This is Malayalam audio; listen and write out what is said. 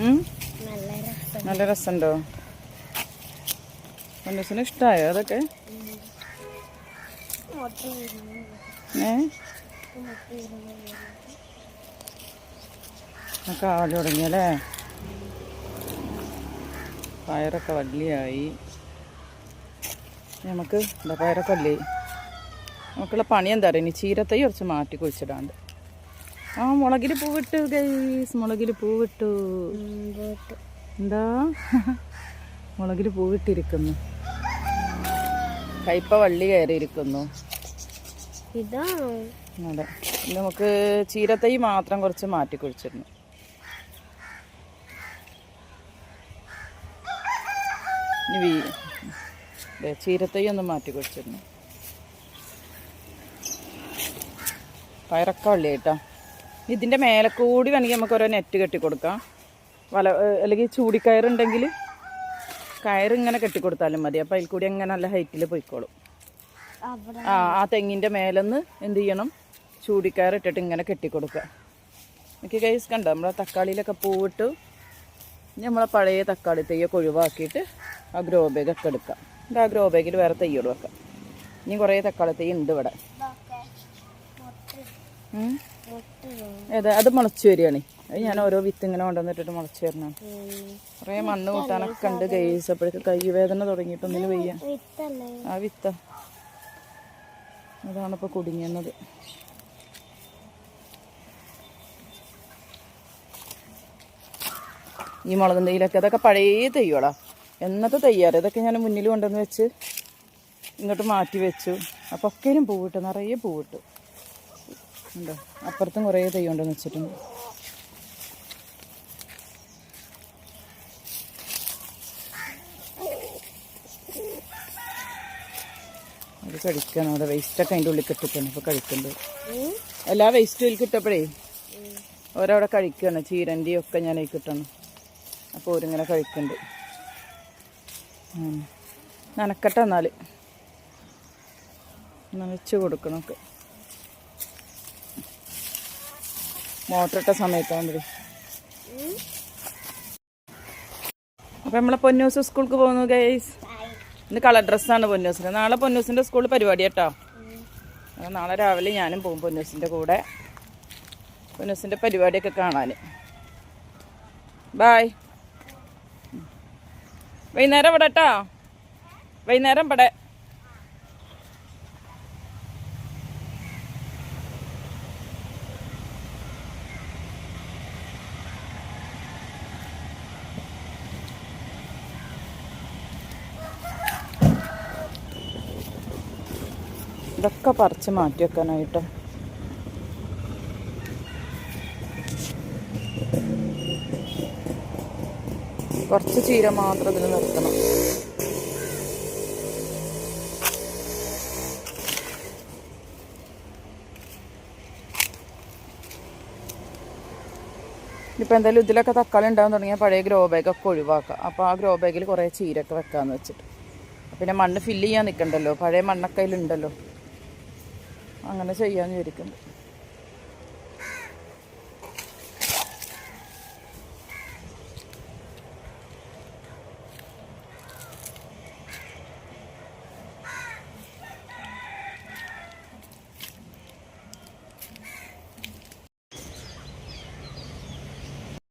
നല്ല രസം നല്ല രസമുണ്ടോ മനസ്സിന് ഇഷ്ടമായോ അതൊക്കെ? ഏ? വീഴുന്നു തുടങ്ങിയല്ലേ? പയറൊക്കെ വള്ളിയായി. നമുക്ക് എന്താ പയറൊക്കെ വള്ളി. നമുക്കുള്ള പണി എന്താ പറയുക ഇനി ചീരത്തൈ കുറച്ച് മാറ്റി കുഴിച്ചിടാണ്ട്. ആ മുളകിൽ പൂവിട്ടു ഗൈസ് മുളകിൽ പൂവിട്ടു. എന്താ? മുളകിൽ പൂവിട്ടിരിക്കുന്നു. കയ്പ വള്ളി കയറിയിരിക്കുന്നു. അതെ. നമുക്ക് ചീരത്തൈ മാത്രം കുറച്ച് മാറ്റി കുഴിച്ചിരുന്നു ചീരത്തൈ ഒന്ന് മാറ്റി കുഴിച്ചിരുന്നു വള്ളി വള്ളിയായിട്ടാ. ഇതിന്റെ മേലെ കൂടി വേണമെങ്കിൽ നമുക്ക് ഓരോ നെറ്റ് കെട്ടി കൊടുക്കാം. വല അല്ലെങ്കിൽ ചൂടിക്കയറുണ്ടെങ്കിൽ കയറിങ്ങനെ കെട്ടിക്കൊടുത്താലും മതി. അപ്പോൾ അതിൽ കൂടി അങ്ങനെ നല്ല ഹൈറ്റിൽ പോയിക്കോളും. ആ ആ തെങ്ങിന്റെ മേലെന്ന് എന്ത് ചെയ്യണം? ചൂടിക്കയർ ഇട്ടിട്ട് ഇങ്ങനെ കെട്ടിക്കൊടുക്കുക എനിക്ക് കൈസ് കണ്ടോ? നമ്മളെ തക്കാളിയിലൊക്കെ പൂവിട്ട് നമ്മളെ പഴയ തക്കാളി തെയ്യൊക്കെ ഒഴിവാക്കിയിട്ട് ആ ഗ്രോ ബാഗൊക്കെ എടുക്കാം. എന്നിട്ട് ആ ഗ്രോ ബാഗിൽ വേറെ തെയ്യോട് വെക്കാം. ഇനി കുറേ തക്കാളി തെയ്യുണ്ട് ഇവിടെ. ഏതാ അത് മുളച്ചു വരികയാണ്. അത് ഞാൻ ഓരോ വിത്ത് ഇങ്ങനെ കൊണ്ടുവന്നിട്ടിട്ട് മുളച്ചു വരണം കുറേ മണ്ണ് കൂട്ടാനൊക്കെ ഉണ്ട് ഗൈസ്. അപ്പോഴേക്ക് കൈ വേദന തുടങ്ങിയിട്ടൊന്നിന് വയ്യ. ആ വിത്ത. അതാണിപ്പോ കുടുങ്ങിയത് ഈ മുളകും തൈയിലൊക്കെ അതൊക്കെ പഴയ തെയ്യോടാ എന്നത്തെ തയ്യാറ്. ഇതൊക്കെ ഞാൻ മുന്നിൽ കൊണ്ടുവന്ന് വെച്ച് ഇങ്ങോട്ട് മാറ്റി വെച്ചു. അപ്പോൾ ഒക്കെയും പൂവിട്ടു നിറയെ പൂവിട്ടു ഉണ്ടോ? അപ്പുറത്തും കുറേ തൈ വെച്ചിട്ടുണ്ട്. അത് കഴിക്കണം. അവിടെ വേസ്റ്റൊക്കെ അതിന്റെ ഉള്ളിൽ കിട്ടിക്കണം ഇപ്പോൾ കഴിക്കുന്നുണ്ട് എല്ലാ വേസ്റ്റും ഉള്ളിൽ കിട്ടപ്പോഴേ? ഓരവിടെ കഴിക്കണം. ചീരന്റെയും ഒക്കെ ഞാൻ കിട്ടണം. അപ്പോൾ ഓരിങ്ങനെ കഴിക്കുന്നുണ്ട്. നനക്കട്ടെ എന്നാൽ നനച്ച് കൊടുക്കണമൊക്കെ മോട്ടറിട്ട സമയത്താകുമ്പോഴേ അപ്പം നമ്മളെ പൊന്നൂസ് സ്കൂൾക്ക് പോകുന്നു ഗൈസ് ഇന്ന് കളർ ഡ്രസ്സാണ് പൊന്നൂസിന്. നാളെ പൊന്നൂസിന്റെ സ്കൂളിൽ പരിപാടി കേട്ടോ. നാളെ രാവിലെ ഞാനും പോകും പൊന്നൂസിന്റെ കൂടെ. പൊന്നൂസിന്റെ പരിപാടിയൊക്കെ കാണാൻ ബായ് വൈകുന്നേരം ഇവിടെ കേട്ടോ. വൈകുന്നേരം ഇവിടെ. ഇതൊക്കെ പറിച്ച് മാറ്റി വെക്കാനായിട്ട്. കുറച്ച് ചീര മാത്രം ഇതിൽ നിർത്തണം. ഇപ്പം എന്തായാലും ഇതിലൊക്കെ തക്കാളി ഉണ്ടാകാൻ തുടങ്ങിയാൽ പഴയ ഗ്രോ ബാഗൊക്കെ ഒഴിവാക്കാം. അപ്പോൾ ആ ഗ്രോ ബാഗിൽ കുറേ ചീരൊക്കെ വെക്കാമെന്ന് വെച്ചിട്ട്. പിന്നെ മണ്ണ് ഫില്ല് ചെയ്യാൻ നിൽക്കണ്ടല്ലോ പഴയ മണ്ണൊക്കെ അതിലുണ്ടല്ലോ. അങ്ങനെ ചെയ്യാമെന്ന് വിചാരിക്കുന്നു